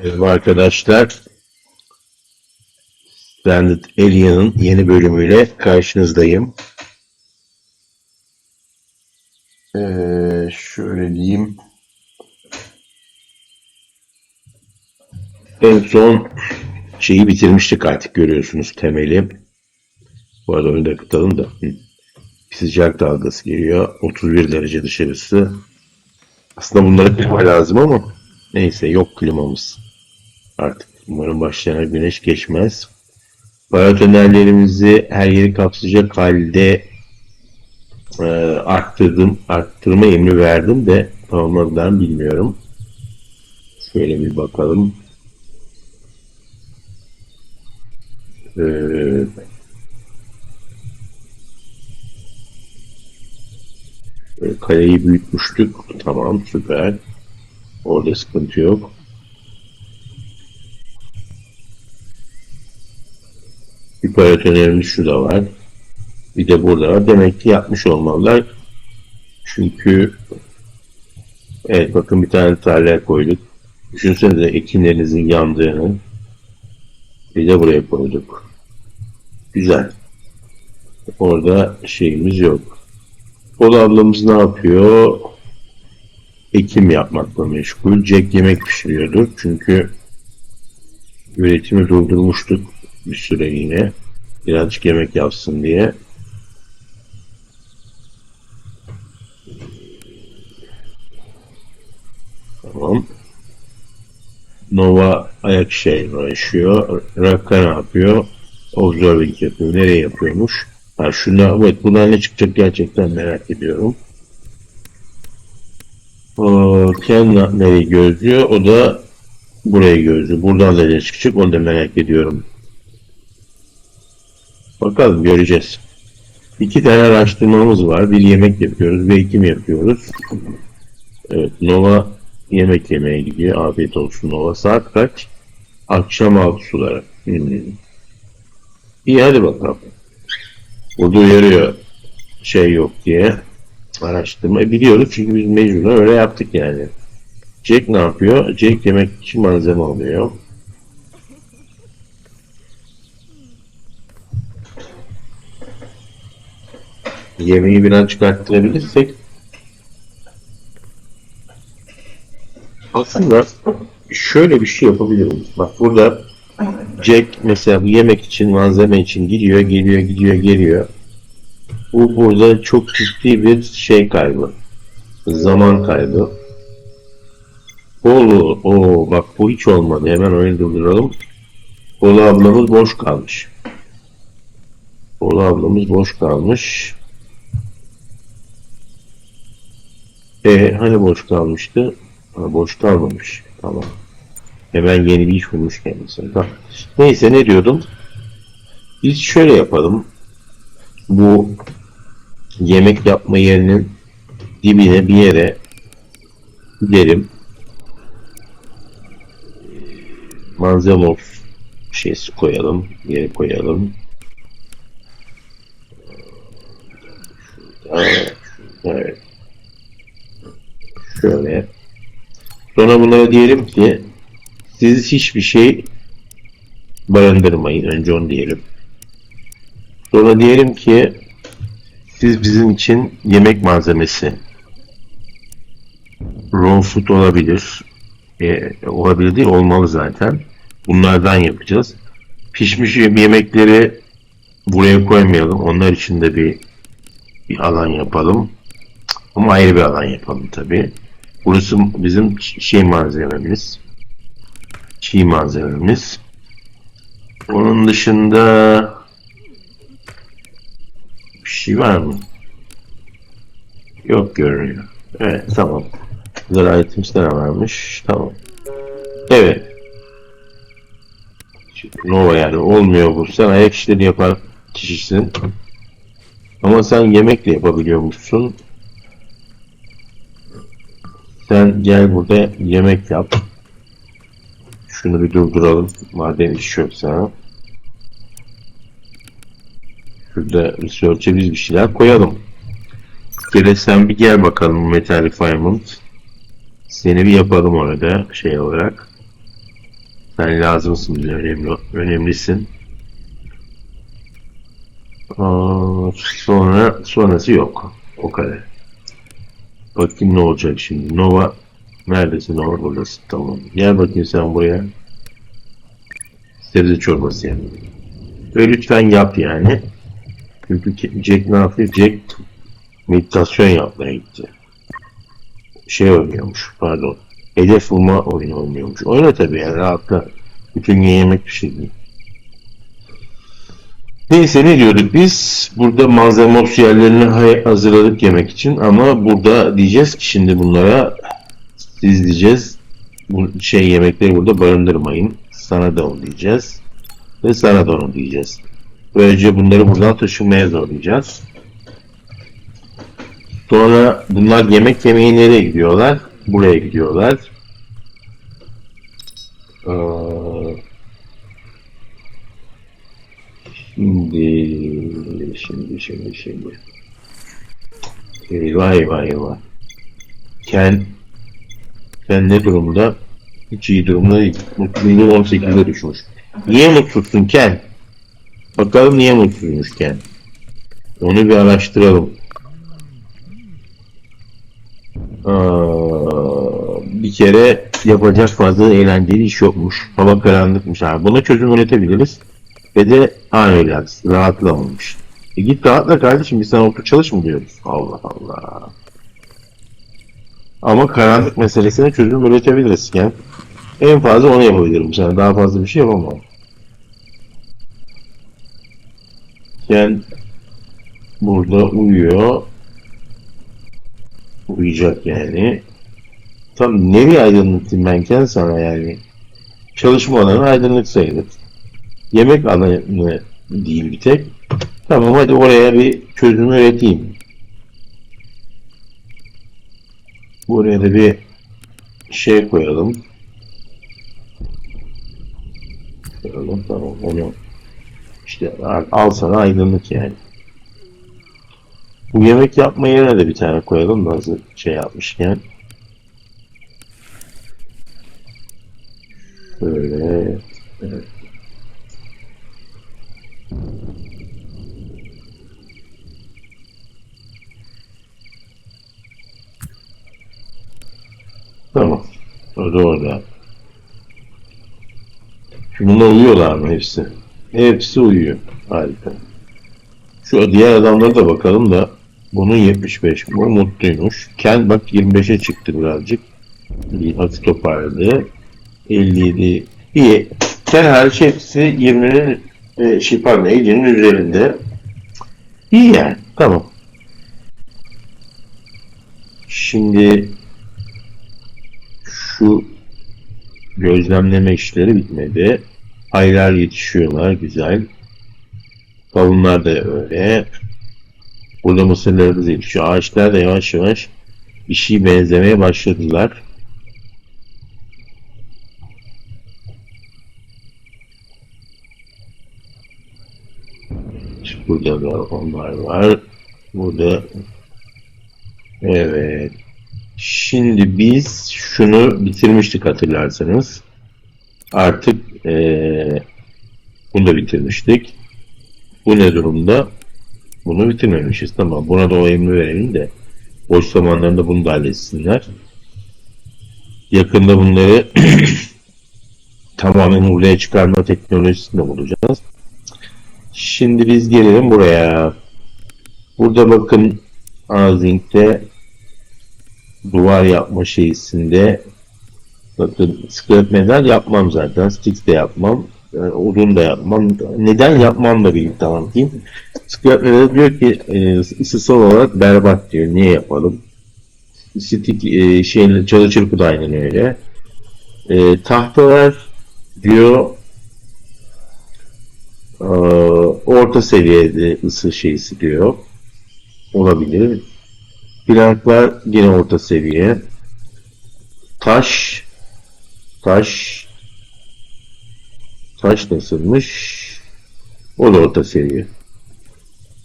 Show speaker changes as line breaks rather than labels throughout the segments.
Merhaba arkadaşlar. Standard Alien'ın yeni bölümüyle karşınızdayım. Ee, şöyle diyeyim. En son şeyi bitirmiştik artık görüyorsunuz temeli. Bu arada önde kapatalım da. Bir sıcak dalgası geliyor. 31 derece dışarısı. Aslında bunlara klima lazım ama neyse yok klimamız. Artık umarım başlayan güneş geçmez. Paratonerlerimizi her yeri kapsayacak halde e, arttırdım. Arttırma emri verdim de tamamladılar bilmiyorum. Şöyle bir bakalım. Ee, kaleyi büyütmüştük. Tamam süper. Orada sıkıntı yok. Bir paratonerimiz şurada var. Bir de burada var. Demek ki yapmış olmalılar. Çünkü evet bakın bir tane tarlaya koyduk. Düşünsenize ekinlerinizin yandığını. Bir de buraya koyduk. Güzel. Orada şeyimiz yok. Ola ablamız ne yapıyor? Ekim yapmakla meşgul. Jack yemek pişiriyordur. Çünkü üretimi durdurmuştuk bir süre yine. Birazcık yemek yapsın diye. Tamam. Nova ayak şey yaşıyor. Rakka ne yapıyor? Observing yapıyor. Nereye yapıyormuş? Ha şuna, evet bunlar ne çıkacak gerçekten merak ediyorum. Ken nereyi gözlüyor? O da burayı gözlüyor. Buradan da ne çıkacak onu da merak ediyorum. Bakalım göreceğiz. İki tane araştırmamız var. Bir yemek yapıyoruz ve ekim yapıyoruz. Evet Nova yemek yemeye gidiyor. Afiyet olsun Nova. Saat kaç? Akşam altı suları. Hmm. İyi hadi bakalım. Burada uyarıyor şey yok diye. Araştırma biliyoruz çünkü biz mecburen öyle yaptık yani. Jack ne yapıyor? Jack yemek için malzeme alıyor. Yemeği biraz çıkarttırabilirsek aslında şöyle bir şey yapabiliriz. Bak burada Jack mesela yemek için malzeme için gidiyor, geliyor, gidiyor, geliyor. Bu burada çok ciddi bir şey kaybı. Zaman kaybı. Oo, o bak bu hiç olmadı. Hemen oyunu durduralım. Ola ablamız boş kalmış. Ola ablamız boş kalmış. E hani boş kalmıştı? Ha, boş kalmamış. Tamam. Hemen yeni bir iş bulmuş kendisine. Tamam. Neyse ne diyordum? Biz şöyle yapalım. Bu yemek yapma yerinin dibine bir yere gidelim. Malzeme of şeysi koyalım. Yere koyalım. Evet. evet. Şöyle. Sonra bunlara diyelim ki siz hiçbir şey barındırmayın. Önce onu diyelim. Sonra diyelim ki siz bizim için yemek malzemesi raw food olabilir. E, olabilir değil, olmalı zaten. Bunlardan yapacağız. Pişmiş yemekleri buraya koymayalım. Onlar için de bir, bir alan yapalım. Ama ayrı bir alan yapalım tabi. Burası bizim şey malzememiz. Çiğ malzememiz. Onun dışında bir şey var mı? Yok görünüyor. Evet tamam. İtems'ler varmış. Tamam. Evet. Nova yani olmuyor bu. Sen ayak işleri yapan kişisin. Ama sen yemekle yapabiliyormuşsun. Sen gel burada yemek yap. Şunu bir durduralım. Madem iş yoksa. Şurada research'e biz bir şeyler koyalım. Gele sen bir gel bakalım Metal Refinement. Seni bir yapalım orada şey olarak. Sen lazımsın bize önemli, önemlisin. Aa, sonra sonrası yok. O kadar. Bakayım ne olacak şimdi. Nova neredesin? Nova buradasın. Tamam. Gel bakayım sen buraya. Sebze çorbası yani. Ve lütfen yap yani. Çünkü Jack ne yapıyor? Jack meditasyon yapmaya gitti. Şey oynuyormuş pardon. Hedef vurma oyunu oynuyormuş. Oyna tabii yani rahatla. Bütün gün yemek pişirdi. Neyse ne diyorduk biz? Burada malzeme yerlerini hazırladık yemek için ama burada diyeceğiz ki şimdi bunlara siz diyeceğiz bu şey yemekleri burada barındırmayın. Sana da onu diyeceğiz. Ve sana da onu diyeceğiz. Böylece bunları buradan taşımaya zorlayacağız. Sonra bunlar yemek yemeye nereye gidiyorlar? Buraya gidiyorlar. Ee, şimdi, şimdi, şimdi, şimdi. Eyvah eyvah eyvah. Ken, Ken ne durumda? Hiç iyi durumda değil. Mutluluğu 18'e düşmüş. Niye mutsuzsun Ken? Bakalım niye mutsuzmuş Ken? Onu bir araştıralım. Aa, bir kere yapacak fazla eğlenceli iş yokmuş. Hava karanlıkmış abi. Buna çözüm üretebiliriz. Ve de an relax. E git rahatla kardeşim. Biz sana otur çalış mı diyoruz? Allah Allah. Ama karanlık meselesine çözüm üretebiliriz. Yani en fazla onu yapabilirim sana. Daha fazla bir şey yapamam. Yani burada uyuyor. Uyuyacak yani. Tam nereye aydınlıktım ben Ken sana yani. Çalışma alanı aydınlık sayılır. Yemek alanı değil bir tek. Tamam hadi oraya bir çözüm üreteyim. Buraya da bir şey koyalım. Koyalım tamam onu işte al, sana aydınlık yani. Bu yemek yapma yerine de bir tane koyalım da hazır şey yapmışken. Şöyle. Evet. Tamam. O da orada. Şimdi bunlar uyuyorlar mı hepsi? Hepsi uyuyor. Harika. Şu diğer adamlara da bakalım da bunun 75. Bu mutluymuş. Ken bak 25'e çıktı birazcık. Bir hafif toparladı. 57. İyi. Ken hariç hepsi 20'nin e, şey pardon 50'nin üzerinde. İyi yani. Tamam. Şimdi şu gözlemleme işleri bitmedi. Aylar yetişiyorlar. Güzel. Kavunlar da öyle. Burada mısırlarımız yetişiyor. Ağaçlar da yavaş yavaş bir şey benzemeye başladılar. Burada da onlar var. Burada evet. Şimdi biz şunu bitirmiştik hatırlarsanız. Artık ee, bunu da bitirmiştik. Bu ne durumda? Bunu bitirmemişiz. Tamam. Buna da o emri verelim de boş zamanlarında bunu da halletsinler. Yakında bunları tamamen oraya çıkarma teknolojisinde bulacağız. Şimdi biz gelelim buraya. Burada bakın Azing'de duvar yapma şeysinde bakın medal yapmam zaten. Sticks de yapmam. E, odun da yapmam. Neden yapmam da birlikte anlatayım. Medal diyor ki e, ısısal olarak berbat diyor. Niye yapalım? Stick e, şeyle çalı çırpı da aynen öyle. E, tahtalar diyor e, orta seviyede ısı şeysi diyor. Olabilir. Planklar yine orta seviye. Taş taş taş nasılmış? O da orta seviye.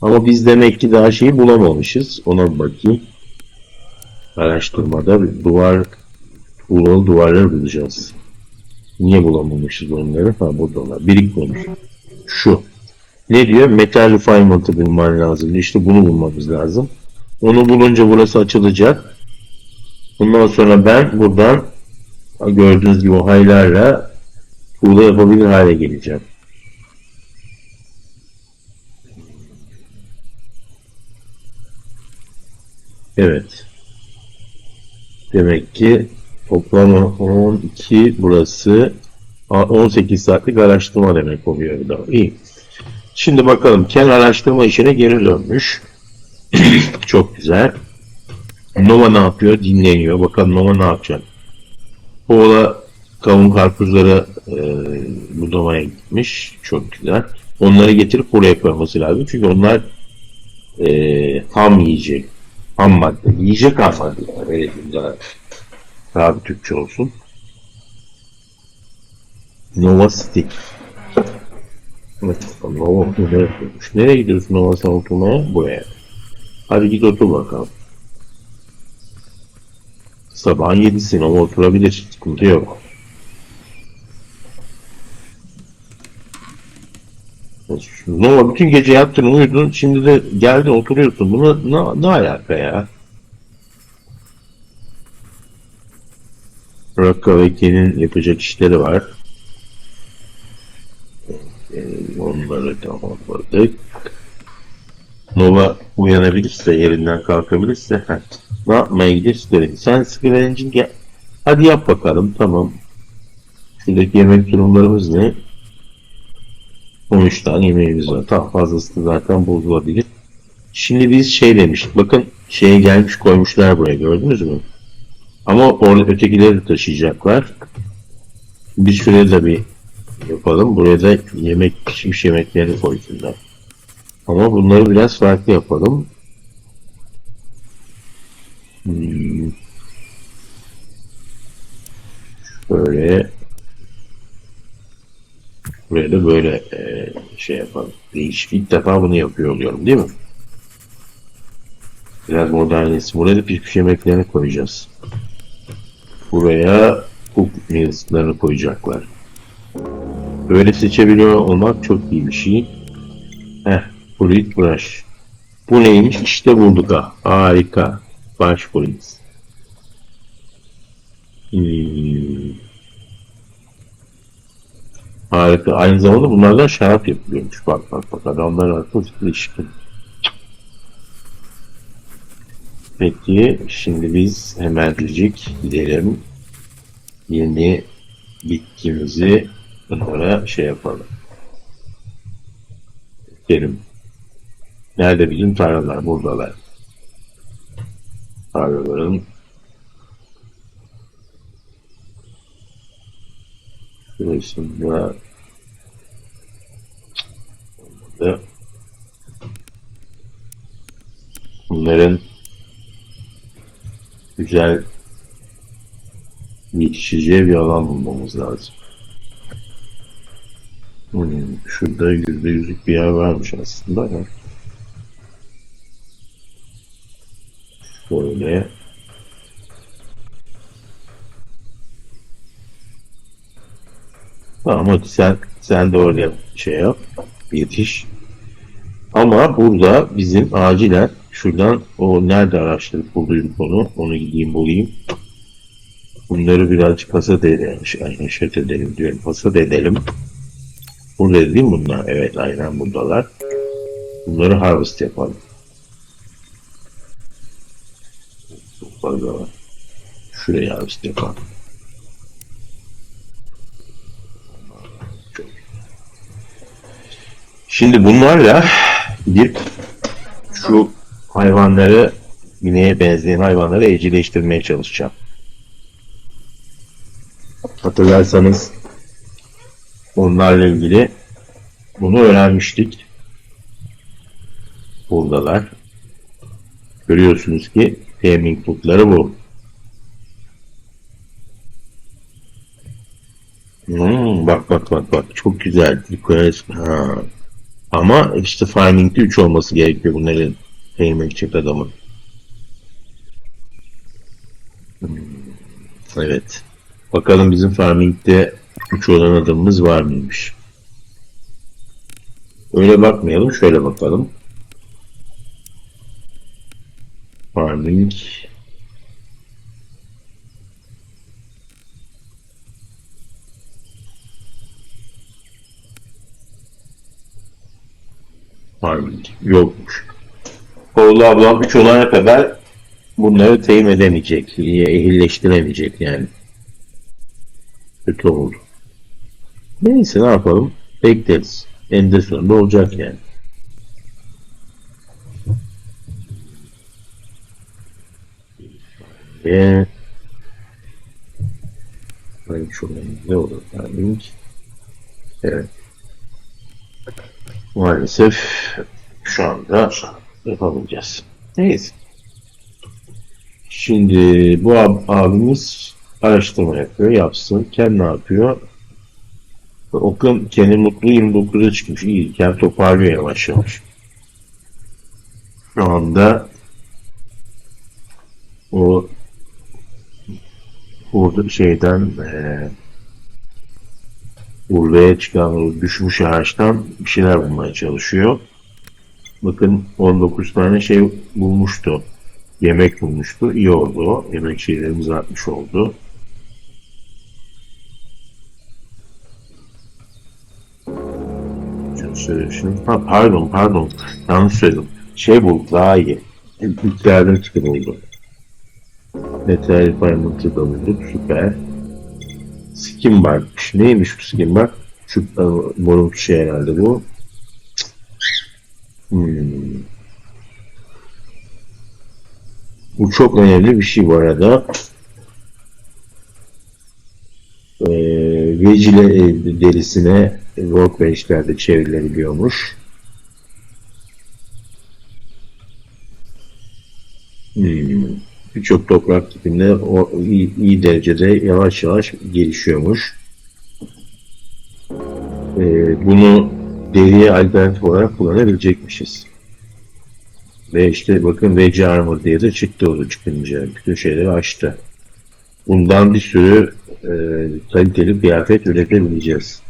Ama biz demek ki daha şeyi bulamamışız. Ona bir bakayım. Araştırmada bir duvar tuğlalı duvarlar bulacağız. Niye bulamamışız onları? Ha buradalar. Birikmemiş. Şu. Ne diyor? Metal refinement'ı bulman lazım. İşte bunu bulmamız lazım. Onu bulunca burası açılacak. Bundan sonra ben buradan gördüğünüz gibi o haylarla tuğla yapabilir hale geleceğim. Evet. Demek ki toplam 12 burası 18 saatlik araştırma demek oluyor. Da. İyi. Şimdi bakalım Ken araştırma işine geri dönmüş. Çok güzel. Nova ne yapıyor? Dinleniyor. Bakalım Nova ne yapacak? Poğla kavun karpuzları e, budamaya gitmiş. Çok güzel. Onları getirip buraya koyması lazım. Çünkü onlar e, ham yiyecek. Ham madde. Yiyecek ham madde. Öyle daha, daha bir Türkçe olsun. Nova. Evet, Nova koymuş. Nereye gidiyorsun Nova sen oturmaya? Buraya. Hadi git otur bakalım. Sabahın yedisi Nova oturabilir. Sıkıntı yok. Nova bütün gece yattın uyudun şimdi de geldin oturuyorsun. Buna ne, ne alaka ya? Rocka ve yapacak işleri var. Ee, onları tamamladık. Nova uyanabilirse, yerinden kalkabilirse heh, ne yapmaya gidersin? Sen Skyrange'in gel. Hadi yap bakalım, tamam. Şuradaki yemek durumlarımız ne? 13 tane yemeğimiz var. Daha fazlası zaten bozulabilir. Şimdi biz şey demiştik. Bakın şeye gelmiş koymuşlar buraya gördünüz mü? Ama orada ötekileri de taşıyacaklar. Bir süre de bir yapalım. Buraya da yemek pişmiş yemeklerini koysunlar. Ama bunları biraz farklı yapalım. Hmm. Şöyle Buraya da böyle e, şey yapalım. Değişik. İlk defa bunu yapıyor oluyorum değil mi? Biraz modernist. Buraya da pişmiş yemeklerini koyacağız. Buraya cook meals'larını koyacaklar. Böyle seçebiliyor olmak çok iyi bir şey. Fruit Brush. Bu neymiş? İşte bulduk ha. Harika. Baş polis. Hmm. Harika. Aynı zamanda bunlardan şarap yapılıyormuş. Bak bak bak. Adamlar artık ilişkin. Peki şimdi biz hemencik gidelim. Yeni bitkimizi bunlara şey yapalım. Gidelim. Nerede bizim tarlalar? Buradalar. Tarlaların şurasında olmadı. Bunların güzel yetişeceği bir alan bulmamız lazım. Hmm, şurada yüzde yüzlük bir yer varmış aslında ama böyle hadi sen, sen de oraya şey yap, yetiş. Ama burada bizim acilen şuradan o nerede araştırıp bulduyduk onu, onu gideyim bulayım. Bunları birazcık hasat edelim, şey, neşet edelim diyorum, hasat edelim. Burada değil mi bunlar? Evet aynen buradalar. Bunları harvest yapalım. Var. Şuraya harvest yapalım. Şimdi bunlarla gidip şu hayvanları ineğe benzeyen hayvanları evcilleştirmeye çalışacağım. Hatırlarsanız onlarla ilgili bunu öğrenmiştik. Buradalar. Görüyorsunuz ki taming putları bu. Hmm, bak bak bak bak çok güzel. Ha. Ama işte farming'de 3 olması gerekiyor bunların payment edecek adamın. Hmm, Evet. Bakalım bizim farming'de Üç olan adamımız var mıymış? Öyle bakmayalım, şöyle bakalım. Farming. Farming. Yokmuş. Oğlu ablam üç olana kadar bunları teyim edemeyecek, ehilleştiremeyecek yani. Kötü oldu. Neyse ne yapalım? Bekleriz. Eninde sonunda olacak yani. Ee, ben şu ne olur yani. Evet. Maalesef şu anda yapamayacağız. Neyse. Şimdi bu ab- abimiz araştırma yapıyor, yapsın. Ken ne yapıyor? Okun kendi mutlu 29'a çıkmış. İyi, Ken toparlıyor yavaş yavaş. Şu anda o burada şeyden eee Urve'ye çıkan o düşmüş ağaçtan bir şeyler bulmaya çalışıyor. Bakın 19 tane şey bulmuştu. Yemek bulmuştu. İyi oldu. Yemek şeylerimiz artmış oldu. Söylemişim. Ha, pardon pardon. Yanlış söyledim. Şey bulduk daha iyi. İlklerden çıkın oldu. Metal Diamond'ı da bulduk. Süper. Skin varmış. Neymiş bu skin bak? Şu e, morumsu şey herhalde bu. Hmm. Bu çok önemli bir şey bu arada. Ee, Vecile e, derisine workbench'lerde çevrilebiliyormuş. Hmm. Birçok toprak tipinde o iyi, iyi derecede yavaş yavaş gelişiyormuş. Ee, bunu deriye alternatif olarak kullanabilecekmişiz. Ve işte bakın Veggie Armor diye de çıktı o çıkınca. Bütün şeyleri açtı. Bundan bir sürü e, kaliteli kıyafet üretebileceğiz.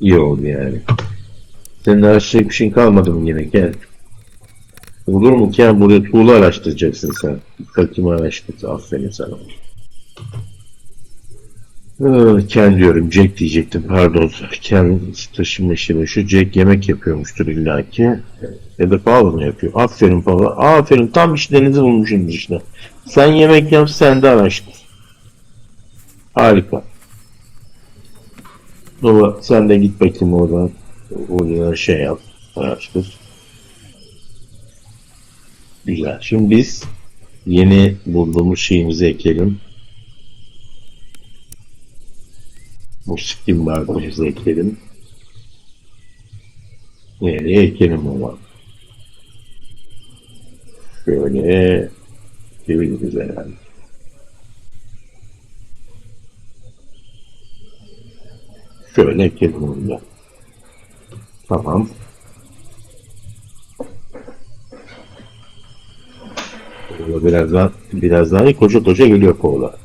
İyi oldu yani. Senin araştıracak bir şeyin kalmadı mı yine gel. Olur mu Ken burada tuğla araştıracaksın sen. Dikkatimi araştır. Aferin sana. Ee, Ken diyorum Jack diyecektim pardon. Ken taşıma işi şu Jack yemek yapıyormuştur illaki. Ya da Paolo mu yapıyor? Aferin Paolo. Aferin tam işlerinizi bulmuşsunuz işte. Sen yemek yap sen de araştır. Harika. Baba sen de git bakayım oradan. Oraya şey yap. Araştır. Güzel. Şimdi biz yeni bulduğumuz şeyimizi ekleyelim. Skin barkodumuzu ekleyelim. Nereye ekleyelim ama? Şöyle çeviririz herhalde. Şöyle ekleyelim onu da. Tamam. Kola birazdan birazdan iyi koca koca geliyor kola.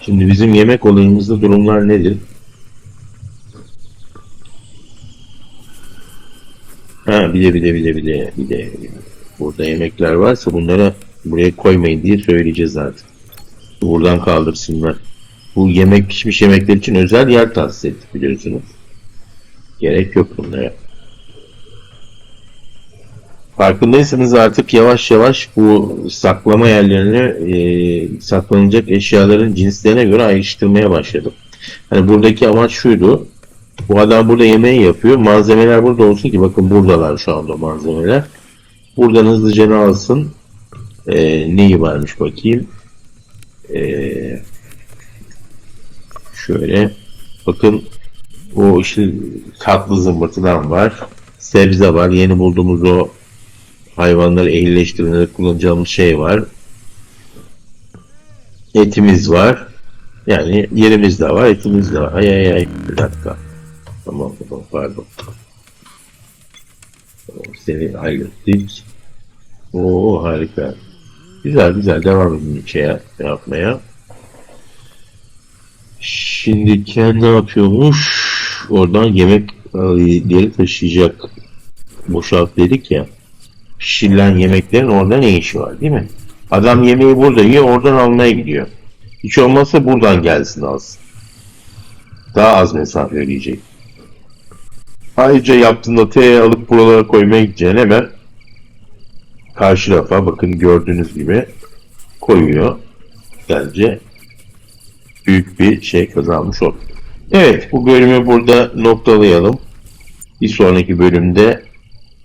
Şimdi bizim yemek olayımızda durumlar nedir? Ha de bir de bir de burada yemekler varsa bunlara buraya koymayın diye söyleyeceğiz artık. Buradan kaldırsınlar. Bu yemek pişmiş yemekler için özel yer tahsis ettik biliyorsunuz. Gerek yok bunlara. Farkındaysanız artık yavaş yavaş bu saklama yerlerini e, saklanacak eşyaların cinslerine göre ayrıştırmaya başladım. Hani buradaki amaç şuydu. Bu adam burada yemeği yapıyor. Malzemeler burada olsun ki bakın buradalar şu anda malzemeler. Buradan hızlıca ne alsın? E, neyi varmış bakayım. E, şöyle bakın o işte tatlı zımbırtıdan var. Sebze var. Yeni bulduğumuz o hayvanları ehilleştirmede kullanacağımız şey var. Etimiz var. Yani yerimiz de var, etimiz de var. Ay ay ay. Bir dakika. Tamam tamam pardon. Tamam, Seni hallettik. Oo harika. Güzel güzel devam edin şey yapmaya. Şimdi Ken ne yapıyormuş? Oradan yemekleri taşıyacak. Boşalt dedik ya. Pişirilen yemeklerin orada ne işi var değil mi? Adam yemeği burada yiyor oradan almaya gidiyor. Hiç olmazsa buradan gelsin alsın. Daha az mesafe ödeyecek. Ayrıca yaptığında T'ye alıp buralara koymaya gideceğine hemen karşı rafa bakın gördüğünüz gibi koyuyor. Bence büyük bir şey kazanmış olduk. Evet bu bölümü burada noktalayalım. Bir sonraki bölümde